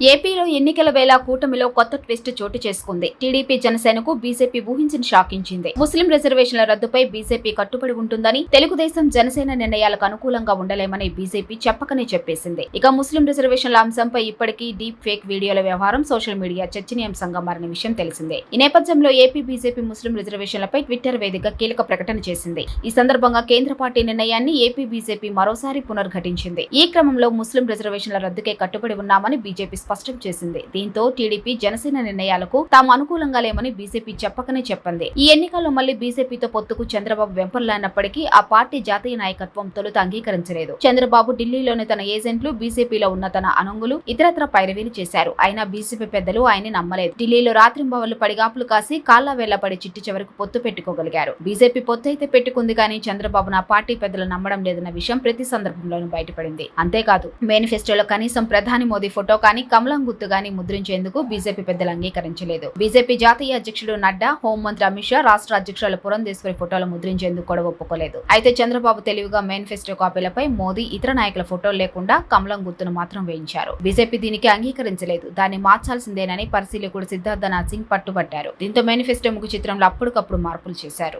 ఏపీలో ఎన్నికల వేళ కూటమిలో కొత్త ట్విస్ట్ చోటు చేసుకుంది. టీడీపీ జనసేనకు బీజేపీ ఊహించిన షాకించింది. ముస్లిం రిజర్వేషన్ల రద్దుపై బీజేపీ కట్టుబడి ఉంటుందని తెలుగుదేశం జనసేన నిర్ణయాలకు అనుకూలంగా ఉండలేమని బీజేపీ చెప్పకనే చెప్పేసింది. ఇక ముస్లిం రిజర్వేషన్ల అంశంపై ఇప్పటికీ డీప్ ఫేక్ వీడియోల వ్యవహారం సోషల్ మీడియా చర్చనీయాంశంగా మారిన విషయం తెలిసిందే. ఈ నేపథ్యంలో ఏపీ బీజేపీ ముస్లిం రిజర్వేషన్లపై ట్విట్టర్ వేదిక కీలక ప్రకటన చేసింది. ఈ సందర్భంగా కేంద్ర పార్టీ నిర్ణయాన్ని ఏపీ బీజేపీ మరోసారి పునర్ఘటించింది. ఈ క్రమంలో ముస్లిం రిజర్వేషన్ల రద్దుకే కట్టుబడి ఉన్నామని బీజేపీ స్పష్టం చేసింది. దీంతో టీడీపీ జనసేన నిర్ణయాలకు తాము అనుకూలంగా లేమని బీజేపీ చెప్పకనే చెప్పింది. ఈ ఎన్నికల్లో మళ్ళీ బీజేపీతో పొత్తుకు చంద్రబాబు వెంపర్లైనప్పటికీ ఆ పార్టీ జాతీయ నాయకత్వం తొలుత అంగీకరించలేదు. చంద్రబాబు ఢిల్లీలోని తన ఏజెంట్లు బీజేపీలో ఉన్న తన అనుంగులు ఇతరత్ర పైరవీలు చేశారు. అయినా బీజేపీ పెద్దలు ఆయన నమ్మలేదు. ఢిల్లీలో రాత్రింబవళ్ళు పడిగాపులు కాసి కాళ్ళ వేళ్ళపడి చిట్టి చివరకు పొత్తు పెట్టుకోగలిగారు. బీజేపీ పొత్తు అయితే పెట్టుకుంది కానీ చంద్రబాబు నా పార్టీ పెద్దలు నమ్మడం లేదన్న విషయం ప్రతి సందర్భంలోనూ బయటపడింది. అంతేకాదు మేనిఫెస్టోలో కనీసం ప్రధాని మోదీ ఫోటో కానీ కమలం గుర్తు గాని ముద్రించేందుకు బీజేపీ పెద్దలు అంగీకరించలేదు. బీజేపీ జాతీయ అధ్యక్షుడు నడ్డా హోంమంత్రి అమిత్ షా రాష్ట్ర అధ్యక్షుల పురంధేశ్వరి ఫోటోలు ముద్రించేందుకు కూడా ఒప్పుకోలేదు. అయితే చంద్రబాబు తెలివిగా మేనిఫెస్టో కాపీలపై మోదీ ఇతర నాయకుల ఫోటోలు లేకుండా కమలం గుర్తును మాత్రం వేయించారు. బీజేపీ దీనికి అంగీకరించలేదు. దాన్ని మార్చాల్సిందేనని పరిశీలకుడు సిద్ధార్థనాథ్ సింగ్ పట్టుబట్టారు. దీంతో మేనిఫెస్టో ముఖ చిత్రంలో అప్పటికప్పుడు మార్పులు చేశారు.